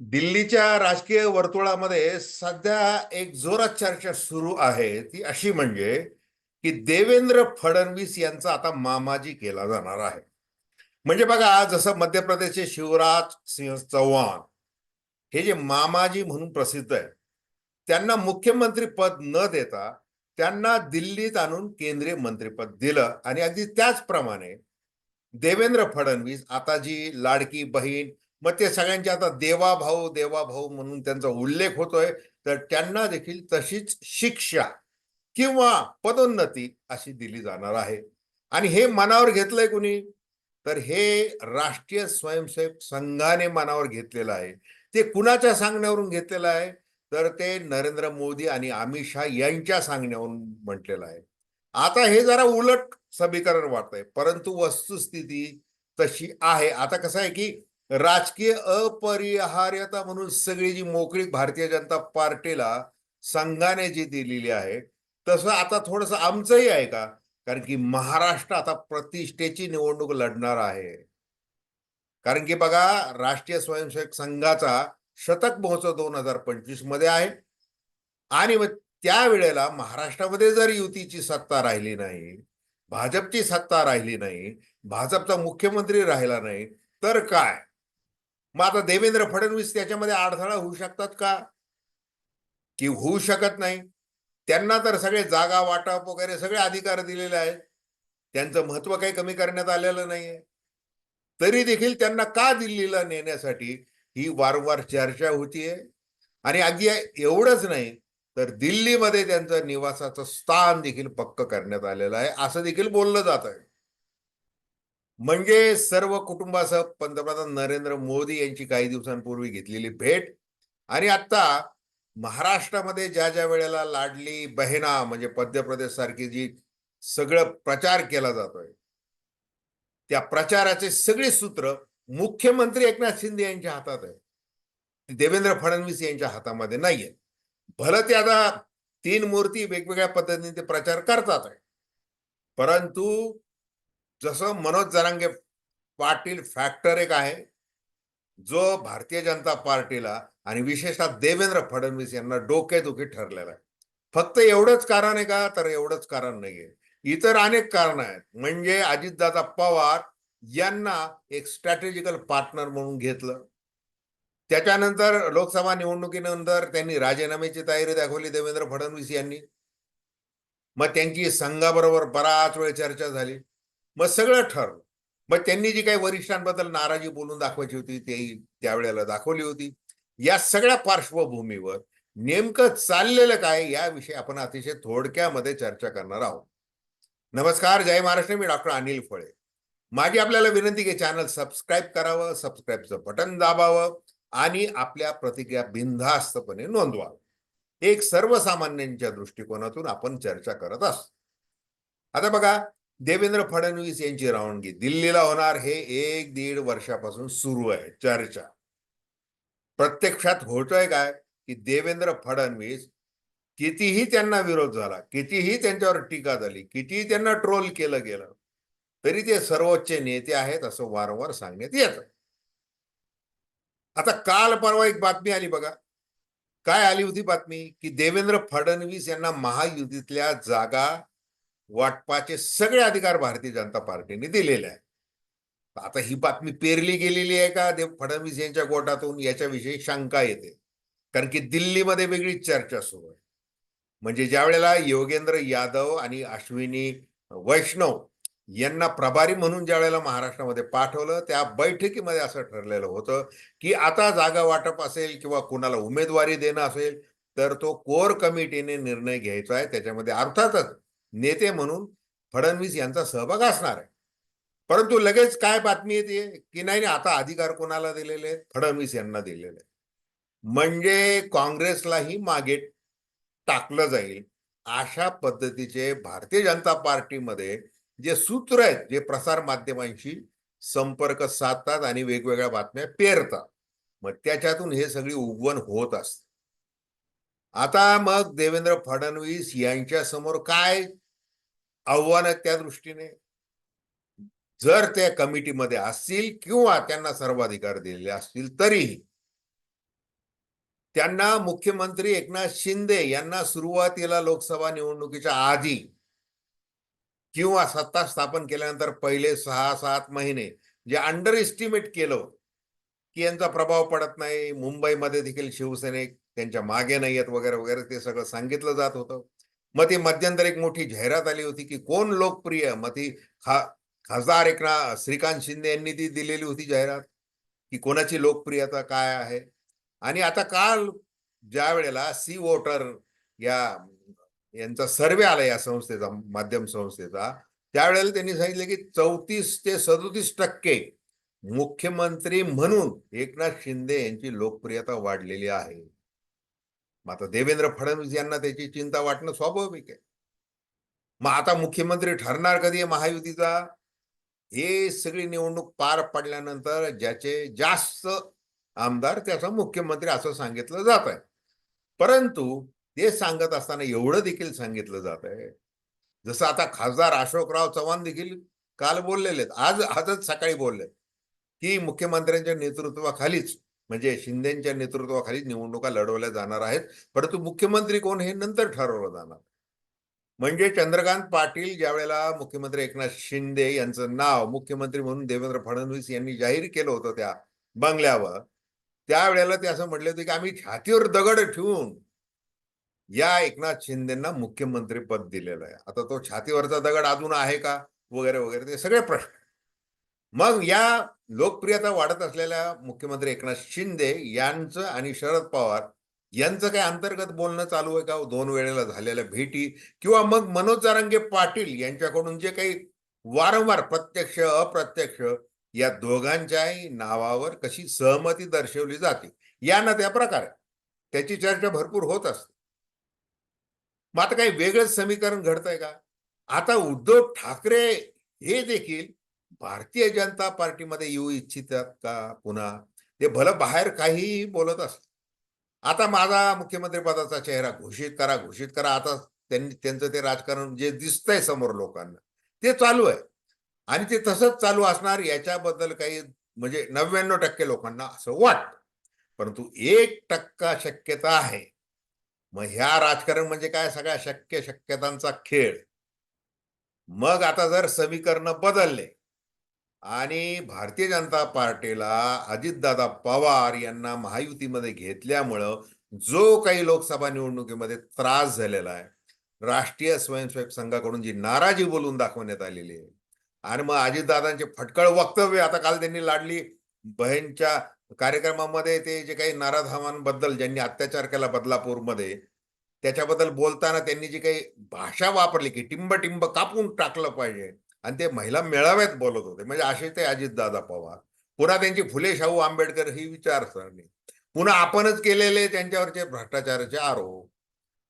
दिल्लीच्या राजकीय वर्तुळामध्ये सध्या एक जोरात चर्चा सुरू आहे. ती अशी म्हणजे की देवेंद्र फडणवीस यांचा आता मामाजी केला जाणार आहे. म्हणजे बघा जसं मध्य प्रदेशचे शिवराज सिंह चौहान हे जे मामाजी म्हणून प्रसिद्ध आहे त्यांना मुख्यमंत्री पद न देता त्यांना दिल्लीत आणून केंद्रीय मंत्रीपद दिलं. आणि अगदी त्याचप्रमाणे देवेंद्र फडणवीस आता जी लाडकी बहीण मग ते सगळ्यांचे आता देवाभाऊ देवाभाऊ म्हणून त्यांचा उल्लेख होतोय. तर त्यांना देखील तशीच शिक्षा किंवा पदोन्नती अशी दिली जाणार आहे. आणि हे मनावर घेतलंय कुणी? तर हे राष्ट्रीय स्वयंसेवक संघाने मनावर घेतलेलं आहे. ते कुणाच्या सांगण्यावरून घेतलेलं आहे? तर ते नरेंद्र मोदी आणि अमित शहा यांच्या सांगण्यावरून म्हटलेलं आहे. आता हे जरा उलट समीकरण वाटतंय परंतु वस्तुस्थिती तशी आहे. आता कसं आहे की राजकीय अपरिहार्यता म्हणून सगळी जी मोकळीक भारतीय जनता पार्टीला संघाने जी दिलेली आहे तसं आता थोडस आमचंही आहे का? कारण की महाराष्ट्र आता प्रतिष्ठेची निवडणूक लढणार आहे. कारण की बघा राष्ट्रीय स्वयंसेवक संघाचा शतक महोत्सव दोन हजार पंचवीसमध्ये आहे. आणि मग त्यावेळेला महाराष्ट्रामध्ये जर युतीची सत्ता राहिली नाही भाजपची सत्ता राहिली नाही भाजपचा मुख्यमंत्री राहिला नाही तर काय? मग आता देवेंद्र फडणवीस त्याच्यामध्ये अडथळा होऊ शकतात का? की होऊ शकत नाही. त्यांना तर सगळे जागा वाटप वगैरे सगळे अधिकार दिलेले आहेत. त्यांचं महत्त्व काही कमी करण्यात आलेलं नाहीये. तरी देखील त्यांना का दिल्लीला नेण्यासाठी ही वारंवार चर्चा होतीये? आणि अगदी एवढंच नाही तर दिल्लीमध्ये त्यांचं निवासाचं स्थान देखील पक्क करण्यात आलेलं आहे. असं देखील बोललं जात आहे म्हणजे सर्व कुटुंबासह पंतप्रधान नरेंद्र मोदी यांची काही दिवसांपूर्वी घेतलेली भेट. आणि आता महाराष्ट्रामध्ये ज्या ज्या वेळेला लाडली बहिणा म्हणजे मध्य प्रदेश सारखी जी सगळं प्रचार केला जातोय त्या प्रचाराचे सगळे सूत्र मुख्यमंत्री एकनाथ शिंदे यांच्या हातात आहे देवेंद्र फडणवीस यांच्या हातामध्ये नाहीये. भलं ते आता तीन मूर्ती वेगवेगळ्या पद्धतीने ते प्रचार करतात. आहे परंतु जसं मनोज जरांगे पाटील फॅक्टर एक आहे जो भारतीय जनता पार्टीला आणि विशेषतः देवेंद्र फडणवीस यांना डोकेदुखी ठरलेला आहे. फक्त एवढंच कारण आहे का? तर एवढंच कारण नाहीये. इतर अनेक कारण आहेत. म्हणजे अजितदादा पवार यांना एक स्ट्रॅटेजिकल पार्टनर म्हणून घेतलं. त्याच्यानंतर लोकसभा निवडणुकीनंतर त्यांनी राजीनाम्याची तयारी दाखवली देवेंद्र फडणवीस यांनी. मग त्यांची संघाबरोबर बराच वेळ चर्चा झाली. मग सगळं ठरलं. मग त्यांनी जी काही वरिष्ठांबद्दल नाराजी बोलून दाखवायची होती तेही त्यावेळेला दाखवली होती. या सगळ्या पार्श्वभूमीवर नेमकं चाललेलं काय याविषयी आपण अतिशय थोडक्यामध्ये चर्चा करणार आहोत. नमस्कार जय महाराष्ट्र. मी डॉक्टर अनिल फळे. माझी आपल्याला विनंती की चॅनल सबस्क्राईब करावं सबस्क्राईबचं बटन दाबावं आणि आपल्या प्रतिक्रिया बिनधास्तपणे नोंदवावं एक सर्वसामान्यांच्या दृष्टिकोनातून आपण चर्चा करत असतो. आता बघा देवेंद्र फडणवीस यांची रवानगी दिल्लीला होणार हे एक दीड वर्षापासून सुरू आहे चर्चा. प्रत्यक्षात होतोय काय? की देवेंद्र फडणवीस कितीही त्यांना विरोध झाला कितीही त्यांच्यावर टीका झाली कितीही त्यांना ट्रोल केलं गेलं तरी ते सर्वोच्च नेते आहेत असं वारंवार सांगण्यात येत. आता काल परवा एक बातमी आली बघा. काय आली होती बातमी? की देवेंद्र फडणवीस यांना महायुतीतल्या जागा वाटपाचे सगळे अधिकार भारतीय जनता पार्टीने दिलेले आहेत. आता ही बातमी पेरली गेलेली आहे का? देव फडणवीस यांच्या गोटातून याच्याविषयी शंका येते. कारण की दिल्लीमध्ये वेगळी चर्चा सुरू आहे. म्हणजे ज्या वेळेला योगेंद्र यादव आणि अश्विनी वैष्णव यांना प्रभारी म्हणून ज्या वेळेला महाराष्ट्रामध्ये पाठवलं त्या बैठकीमध्ये असं ठरलेलं होतं की आता जागा वाटप असेल किंवा कुणाला उमेदवारी देणं असेल तर तो कोर कमिटीने निर्णय घ्यायचा आहे. त्याच्यामध्ये अर्थातच नेते म्हणून फडणवीस यांचा सहभाग असणार आहे. परंतु लगेच काय बातमी येते? की नाही आता अधिकार कोणाला दिलेले आहेत? फडणवीस यांना दिलेले आहेत. म्हणजे काँग्रेसलाही मागे टाकलं जाईल अशा पद्धतीचे भारतीय जनता पार्टीमध्ये जे सूत्र आहेत जे प्रसार माध्यमांशी संपर्क साधतात आणि वेगवेगळ्या बातम्या पेरतात मग त्याच्यातून हे सगळी उगवण होत असते. आता मग देवेंद्र फडणवीस यांच्या समोर काय आव्हान आहेत त्या दृष्टीने जर त्या कमिटीमध्ये असतील किंवा त्यांना सर्वाधिकार दिलेले असतील तरीही त्यांना मुख्यमंत्री एकनाथ शिंदे यांना सुरुवातीला लोकसभा निवडणुकीच्या आधी किंवा सत्ता स्थापन केल्यानंतर पहिले सहा सात महिने जे अंडर एस्टिमेट केलं की यांचा प्रभाव पडत नाही. मुंबईमध्ये देखील शिवसैनिक त्यांच्या मागे नाही आहेत वगैरे वगैरे ते सगळं सांगितलं जात होतं. मग ती मध्यंतर एक मोठी जाहिरात आली होती की कोण लोकप्रिय? मग ती खा खासदार एकनाथ श्रीकांत शिंदे यांनी ती दिलेली होती जाहिरात की कोणाची लोकप्रियता काय आहे? आणि आता काल ज्या वेळेला सी वोटर या यांचा सर्वे आला या संस्थेचा माध्यम संस्थेचा त्यावेळेला त्यांनी सांगितलं की चौतीस ते सदोतीस टक्के मुख्यमंत्री म्हणून एकनाथ शिंदे यांची लोकप्रियता वाढलेली आहे. मग आता देवेंद्र फडणवीस यांना त्याची चिंता वाटणं स्वाभाविक आहे. मग आता मुख्यमंत्री ठरणार कधी महायुतीचा? हे सगळी निवडणूक पार पडल्यानंतर ज्याचे जास्त आमदार त्याचा मुख्यमंत्री असं सांगितलं जात आहे. परंतु ते सांगत असताना एवढं देखील सांगितलं जात आहे. जसं आता खासदार अशोकराव चव्हाण देखील काल बोललेले आहेत. आज आजच सकाळी बोलले की मुख्यमंत्र्यांच्या नेतृत्वाखालीच म्हणजे शिंदेच्या नेतृत्वाखाली निवडणुका लढवल्या जाणार आहेत. परंतु मुख्यमंत्री कोण हे नंतर ठरवलं जाणार. म्हणजे चंद्रकांत पाटील ज्या वेळेला मुख्यमंत्री एकनाथ शिंदे यांचं नाव मुख्यमंत्री म्हणून देवेंद्र फडणवीस यांनी जाहीर केलं होतं त्या बंगल्यावर त्यावेळेला ते असं म्हटले होते की आम्ही छातीवर दगड ठेवून या एकनाथ शिंदेना मुख्यमंत्री पद दिलेलं आहे. आता तो छातीवरचा दगड अजून आहे का? वगैरे वगैरे ते सगळे प्रश्न. मग या लोकप्रियता वाढत असलेल्या मुख्यमंत्री एकनाथ शिंदे यांचं आणि शरद पवार यांचं काही अंतर्गत बोलणं चालू आहे का? दोन वेळेला झालेल्या भेटी किंवा मग मनोज जारंगे पाटील यांच्याकडून जे काही वारंवार प्रत्यक्ष अप्रत्यक्ष या दोघांच्याही नावावर कशी सहमती दर्शवली जाते या ना त्या प्रकारे त्याची चर्चा भरपूर होत असते. मग आता काही वेगळंच समीकरण घडतंय का? आता उद्धव ठाकरे हे देखील भारतीय जनता पार्टीमध्ये येऊ इच्छितात का पुन्हा? ते भलं बाहेर काहीही बोलत असत आता माझा मुख्यमंत्री पदाचा चेहरा घोषित करा घोषित करा. आता त्यांनी त्यांचं ते राजकारण जे दिसतंय समोर लोकांना ते चालू आहे. आणि ते तसंच चालू असणार याच्याबद्दल काही म्हणजे नव्याण्णव टक्के लोकांना असं वाटतं. परंतु एक टक्का शक्यता आहे. मग ह्या राजकारण म्हणजे काय? सगळ्या शक्य शक्यतांचा खेळ. मग आता जर समीकरण बदलले आणि भारतीय जनता पार्टीला अजितदादा पवार यांना महायुतीमध्ये घेतल्यामुळं जो काही लोकसभा निवडणुकीमध्ये त्रास झालेला आहे राष्ट्रीय स्वयंसेवक संघाकडून जी नाराजी बोलून दाखवण्यात आलेली आहे आणि मग अजितदादांचे फटकळ वक्तव्य आता काल त्यांनी लाडली बहीणच्या कार्यक्रमामध्ये ते जे काही नाराधामांबद्दल ज्यांनी अत्याचार केला बदलापूरमध्ये त्याच्याबद्दल बोलताना त्यांनी जी काही भाषा वापरली की टिंब टिंब कापून टाकलं पाहिजे आणि ते महिला मेळाव्यात बोलत होते. म्हणजे असे ते अजितदादा पवार. पुन्हा त्यांची फुले शाहू आंबेडकर ही विचारसरणी. पुन्हा आपणच केलेले त्यांच्यावरचे भ्रष्टाचाराचे आरोप.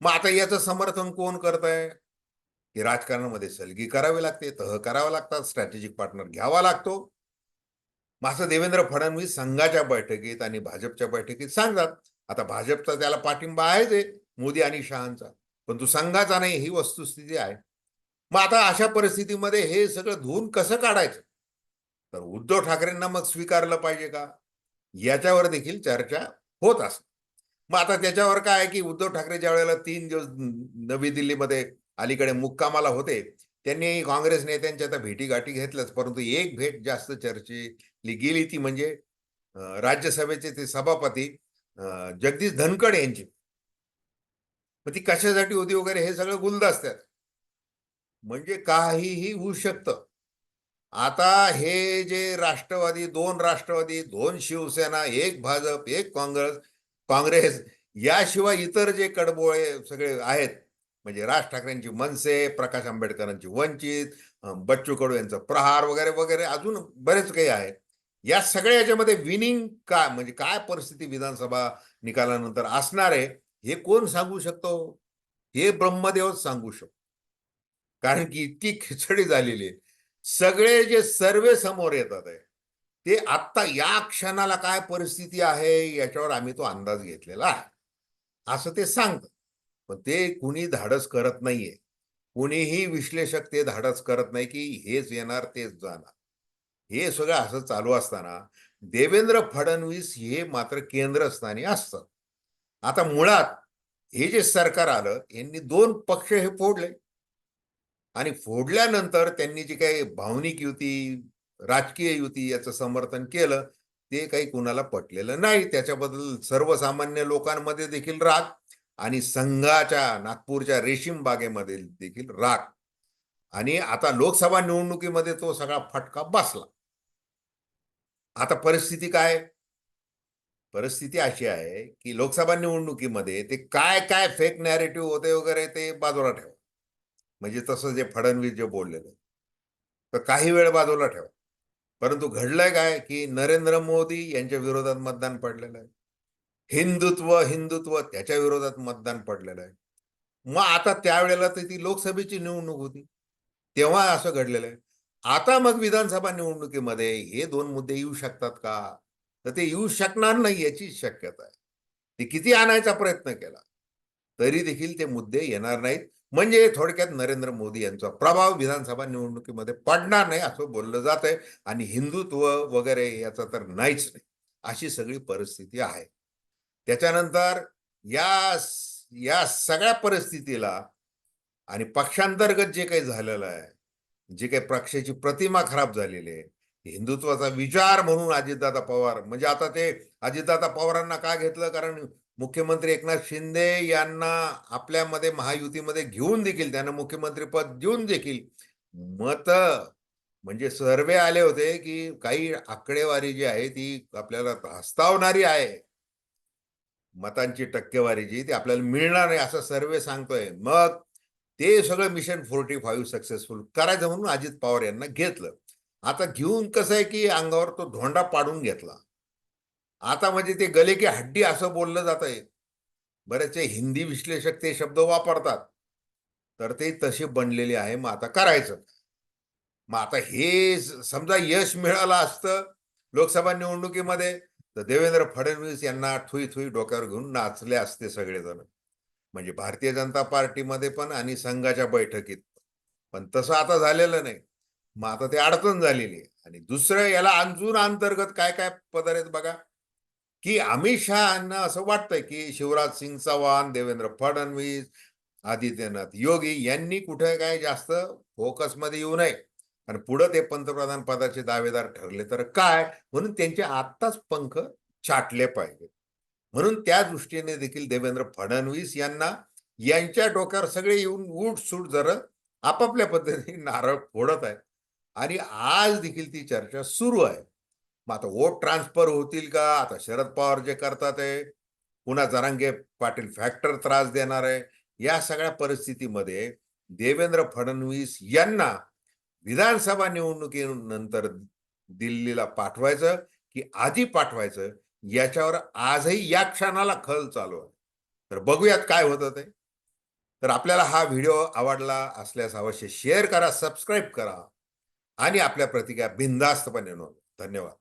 मग आता याचं समर्थन कोण करत आहे की राजकारणामध्ये सलगी करावी लागते तह करावं लागतात स्ट्रॅटेजिक पार्टनर घ्यावा लागतो. मग असं देवेंद्र फडणवीस संघाच्या बैठकीत आणि भाजपच्या बैठकीत सांगतात. आता भाजपचा त्याला पाठिंबा आहेच आहे मोदी आणि शहांचा. पण तो संघाचा नाही ही वस्तुस्थिती आहे. मग आता अशा परिस्थितीमध्ये हे सगळं धुवून कसं काढायचं? तर उद्धव ठाकरेंना मग स्वीकारलं पाहिजे का? याच्यावर देखील चर्चा होत असते. मग आता त्याच्यावर काय आहे की उद्धव ठाकरे ज्या वेळेला तीन दिवस नवी दिल्लीमध्ये अलीकडे मुक्कामाला होते त्यांनी काँग्रेस नेत्यांच्या आता भेटीगाठी घेतल्याच परंतु एक भेट जास्त चर्चेली गेली ती म्हणजे राज्यसभेचे ते सभापती जगदीश धनखड यांची. मग ती कशासाठी होती वगैरे हे सगळं गुलदस्त्यात. म्हणजे काहीही होऊ शकतं. आता हे जे राष्ट्रवादी दोन राष्ट्रवादी दोन शिवसेना एक भाजप एक काँग्रेस काँग्रेस याशिवाय इतर जे कडबोळे सगळे आहेत म्हणजे राज ठाकरेंची मनसे प्रकाश आंबेडकरांची वंचित बच्चू कडू यांचं प्रहार वगैरे वगैरे अजून बरेच काही आहेत. या सगळ्या याच्यामध्ये विनिंग काय म्हणजे काय परिस्थिती विधानसभा निकालानंतर असणार आहे हे कोण सांगू शकतो? हे ब्रह्मदेवच सांगू शकतो. कारण की इतकी खिचडी झालेली आहे. सगळे जे सर्वे समोर येतात आहे ते आत्ता या क्षणाला काय परिस्थिती आहे याच्यावर आम्ही तो अंदाज घेतलेला आहे. असं ते सांगतं. पण ते कुणी धाडस करत नाहीये. कुणीही विश्लेषक ते धाडस करत नाही की हेच येणार तेच जाणार. हे सगळं असं चालू असताना देवेंद्र फडणवीस हे मात्र केंद्रस्थानी असतात. आता मुळात हे जे सरकार आलं यांनी दोन पक्ष हे फोडले. आणि फोडल्यानंतर त्यांनी जी काही भावनिक युती राजकीय युती याचं समर्थन केलं ते काही कुणाला पटलेलं नाही. त्याच्याबद्दल सर्वसामान्य लोकांमध्ये देखील राग आणि संघाच्या नागपूरच्या रेशीम बागेमध्ये देखील राग. आणि आता लोकसभा निवडणुकीमध्ये तो सगळा फटका बसला. आता परिस्थिती काय? परिस्थिती अशी आहे की लोकसभा निवडणुकीमध्ये ते काय काय फेक नॅरेटिव्ह होते वगैरे ते बाजूला ठेवा. म्हणजे तसं जे फडणवीस जे बोललेलं. तर काही वेळ बाजूला ठेवा. परंतु घडलंय काय की नरेंद्र मोदी यांच्या विरोधात मतदान पडलेलं आहे. हिंदुत्व हिंदुत्व त्याच्या विरोधात मतदान पडलेलं आहे. मग आता त्यावेळेला तर ती लोकसभेची निवडणूक होती. तेव्हा असं घडलेलं आहे. आता मग विधानसभा निवडणुकीमध्ये हे दोन मुद्दे येऊ शकतात का? तर ते येऊ शकणार नाही याची शक्यता आहे. ते किती आणायचा प्रयत्न केला? तरी देखील ते मुद्दे येणार नाहीत. म्हणजे थोडक्यात नरेंद्र मोदी यांचा प्रभाव विधानसभा निवडणुकीमध्ये पडणार नाही असं बोललं जात आहे आणि हिंदुत्व वगैरे याचा तर नाहीच नाही. अशी सगळी परिस्थिती आहे. त्याच्यानंतर या या सगळ्या परिस्थितीला आणि पक्षांतर्गत जे काही झालेलं आहे जे काही पक्षाची प्रतिमा खराब झालेली आहे हिंदुत्वाचा विचार म्हणून अजितदादा पवार म्हणजे आता ते अजितदादा पवारांना का घेतलं? कारण मुख्यमंत्री एकनाथ शिंदे यांना आपल्यामध्ये महायुतीमध्ये घेऊन देखील त्यांना मुख्यमंत्री पद देऊन देखील मत म्हणजे सर्वे आले होते की काही आकडेवारी जी आहे ती आपल्याला हस्तावणारी आहे. मतांची टक्केवारी जी ती आपल्याला मिळणार नाही असं सर्वे सांगतोय. मग ते सगळं मिशन फोर्टी फाईव्ह सक्सेसफुल करायचं म्हणून अजित पवार यांना घेतलं. आता घेऊन कसं आहे की अंगावर तो धोंडा पाडून घेतला. आता म्हणजे ते गले की हड्डी असं बोललं जात आहे. बरेचसे हिंदी विश्लेषक ते शब्द वापरतात. तर ते तसे बनलेले आहे. मग आता करायचं. मग आता हे समजा यश मिळालं असतं लोकसभा निवडणुकीमध्ये तर देवेंद्र फडणवीस यांना थुई थुई डोक्यावर घेऊन नाचले असते सगळेजण. म्हणजे भारतीय जनता पार्टीमध्ये पण आणि संघाच्या बैठकीत. पण. तसं आता झालेलं नाही. मग आता ते अडचण झालेली आहे. आणि दुसरं याला अंजून अंतर्गत काय काय पदर आहेत बघा? की अमित शहाना असं वाटतंय की शिवराज सिंग चव्हाण देवेंद्र फडणवीस आदित्यनाथ योगी यांनी कुठे काय जास्त फोकसमध्ये येऊ नये. आणि पुढे ते पंतप्रधान पदाचे दावेदार ठरले तर काय? म्हणून त्यांचे आत्ताच पंख छाटले पाहिजे म्हणून त्या दृष्टीने देखील देवेंद्र फडणवीस यांना यांच्या डोक्यावर सगळे येऊन उठ सूट जर आपापल्या पद्धतीने नारळ फोडत आहेत. आणि आज देखील ती चर्चा सुरू आहे. मग आता वोट ट्रान्सफर होतील का? आता शरद पवार जे करतात आहे पुन्हा जरांगे पाटील फॅक्टर त्रास देणार आहे. या सगळ्या परिस्थितीमध्ये देवेंद्र फडणवीस यांना विधानसभा निवडणुकीनंतर दिल्लीला पाठवायचं की आधी पाठवायचं याच्यावर आजही या क्षणाला खल चालू आहे. तर बघूयात काय होतं ते. तर आपल्याला हा व्हिडिओ आवडला असल्यास अवश्य शेअर करा सबस्क्राईब करा आणि आपल्या प्रतिक्रिया बिनधास्तपणे नोंद धन्यवाद.